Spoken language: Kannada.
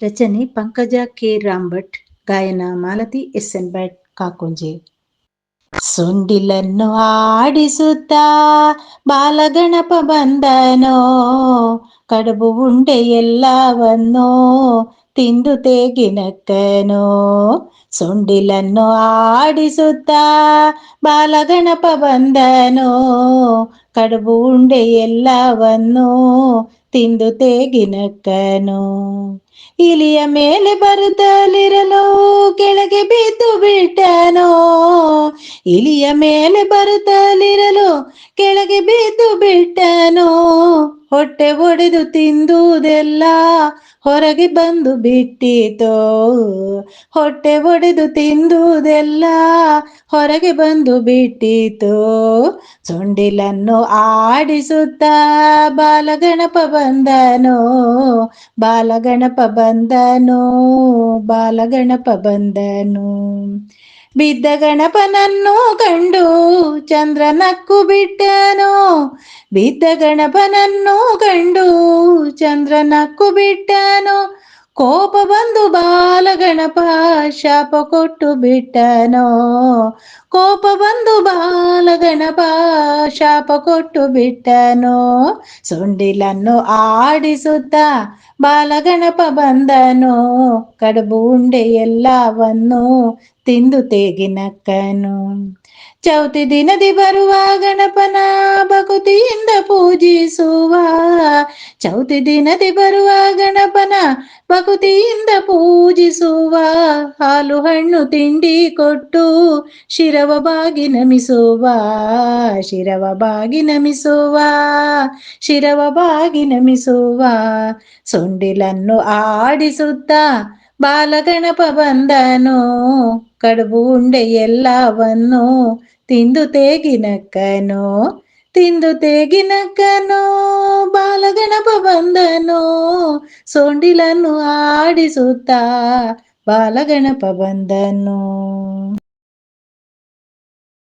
ರಚನೆ ಪಂಕಜ ಕೆ ರಾಂಭಟ್ ಗಾಯನ ಮಾಲತಿ ಎಸ್ ಎನ್ ಭಟ್ ಕಾಕೊಂಜೆ ಸೊಂಡಿಲನ್ನು ಆಡಿಸುತ್ತಾ ಬಾಲಗಣಪ ಬಂದನೋ, ಕಡುಬು ಉಂಡೆ ಎಲ್ಲವನ್ನೋ ತಿಂದು ತೇಗಿನಕ್ಕನೋ ಸುಂಡಿಲನ್ನು ಆಡಿಸುತ್ತಾ ಬಾಲಗಣಪ ಬಂದನೋ, ಕಡುಬು ಉಂಡೆ ಎಲ್ಲವನ್ನೋ ತಿಂದು ತೇಗಿನಕ್ಕನೋ ಇಲಿಯ ಮೇಲೆ ಬರುತ್ತಲಿರಲು, ಕೆಳಗೆ ಬಿದ್ದು ಬಿಟ್ಟನೋ ಇಲಿಯ ಮೇಲೆ ಬರುತ್ತಲಿರಲು ಕೆಳಗೆ ಬಿದ್ದು ಬಿಟ್ಟನೋ? ಹೊಟ್ಟೆ ಒಡೆದು ತಿಂದುದೆಲ್ಲ ಹೊರಗೆ ಬಂದು ಬಿಟ್ಟಿತೋ? ಹೊಟ್ಟೆ ಒಡೆದು ತಿಂದುದೆಲ್ಲ ಹೊರಗೆ ಬಂದು ಬಿಟ್ಟಿತೋ? ಸೊಂಡಿಲನ್ನು ಆಡಿಸುತ್ತ ಬಾಲಗಣಪ ಬಂದನು? ಬಾಲಗಣಪ ಬಂದನು? ಬಾಲಗಣಪ ಬಂದನು? ಬಿದ್ದ ಗಣಪನನ್ನು ಕಂಡು ಚಂದ್ರ ನಕ್ಕು ಬಿಟ್ಟನೋ ಬಿದ್ದ ಗಣಪನನ್ನು ಕಂಡು ಚಂದ್ರ ನಕ್ಕು ಬಿಟ್ಟನೋ ಕೋಪ ಬಂದು ಬಾಲಗಣಪ ಶಾಪ ಕೊಟ್ಟು ಬಿಟ್ಟನೋ? ಕೋಪ ಬಂದು ಬಾಲಗಣಪ ಶಾಪ ಕೊಟ್ಟು ಬಿಟ್ಟನೋ? ಸುಂಡಿಲನ್ನು ಆಡಿಸುತ್ತ ಬಾಲಗಣಪ ಬಂದನೋ? ಕಡುಬು ಉಂಡೆ ಎಲ್ಲವನ್ನು ತಿಂದು ತೇಗಿನಕ್ಕನು ಚೌತಿ ದಿನದಿ ಬರುವ ಗಣಪನ ಭಕ್ತಿಯಿಂದ ಪೂಜಿಸುವ. ಚೌತಿ ದಿನದಿ ಬರುವ ಗಣಪನ ಭಕ್ತಿಯಿಂದ ಪೂಜಿಸುವ. ಹಾಲು ಹಣ್ಣು ತಿಂಡಿ ಕೊಟ್ಟು ಶಿರವ ಬಾಗಿ ನಮಿಸುವ. ಶಿರವ ಬಾಗಿ ನಮಿಸುವ. ಶಿರವ ಬಾಗಿ ನಮಿಸುವ. ಸೊಂಡಿಲನ್ನು ಆಡಿಸುತ್ತಾ ಬಾಲಗಣಪ ಬಂದನು. ಕಡುಬು ಉಂಡೆ ಎಲ್ಲವನ್ನು ತಿಂದು ತೇಗಿನಕ್ಕನೋ ತಿಂದು ತೇಗಿನಕ್ಕನೋ ಬಾಲಗಣಪ ಬಂದನೋ ಸೊಂಡಿಲನ್ನು ಆಡಿಸುತ್ತಾ ಬಾಲಗಣಪ ಬಂದನು.